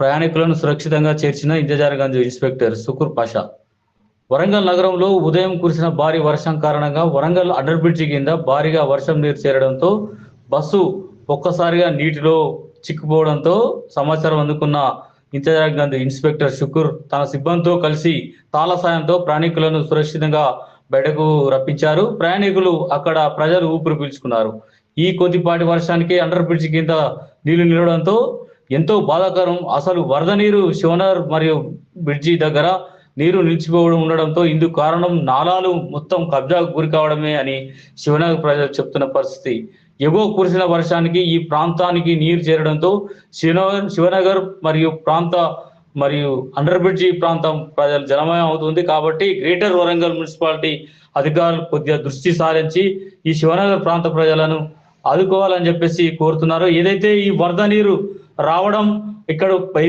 ప్రయాణికులను సురక్షితంగా చేర్చిన ఇంజజారగంజ్ ఇన్స్పెక్టర్ సుకుర్ పాషా. వరంగల్ నగరంలో ఉదయం కురిసిన భారీ వర్షం కారణంగా వరంగల్ అండర్ బ్రిడ్జి కింద భారీగా వర్షం నీరు చేరడంతో బస్సు ఒక్కసారిగా నీటిలో చిక్కుపోవడంతో సమాచారం అందుకున్న ఇంతజారగంజ్ ఇన్స్పెక్టర్ షుకూర్ తన సిబ్బందితో కలిసి తాళ సాయంతో ప్రయాణికులను సురక్షితంగా బయటకు రప్పించారు. ప్రయాణికులు అక్కడ ప్రజలు ఊపిరి పీల్చుకున్నారు. ఈ కొద్దిపాటి వర్షానికి అండర్ బ్రిడ్జి కింద నీళ్ళు నిలవడంతో ఎంతో బాధాకరం. అసలు వరద నీరు శివనగర్ మరియు బ్రిడ్జి దగ్గర నీరు నిలిచిపోవడం ఉండడంతో ఇందుకు కారణం నాలాలు మొత్తం కబ్జాకు గురి కావడమే అని శివనగర్ ప్రజలు చెప్తున్న పరిస్థితి. ఎగువ కురిసిన వర్షానికి ఈ ప్రాంతానికి నీరు చేరడంతో శివనగర్ శివనగర్ మరియు ప్రాంత మరియు అండర్ బ్రిడ్జి ప్రాంతం ప్రజలు జలమయం అవుతుంది. కాబట్టి గ్రేటర్ వరంగల్ మున్సిపాలిటీ అధికారులు కొద్దిగా దృష్టి సారించి ఈ శివనగర్ ప్రాంత ప్రజలను ఆదుకోవాలని చెప్పేసి కోరుతున్నారు. ఏదైతే ఈ వరద నీరు రావడం ఇక్కడ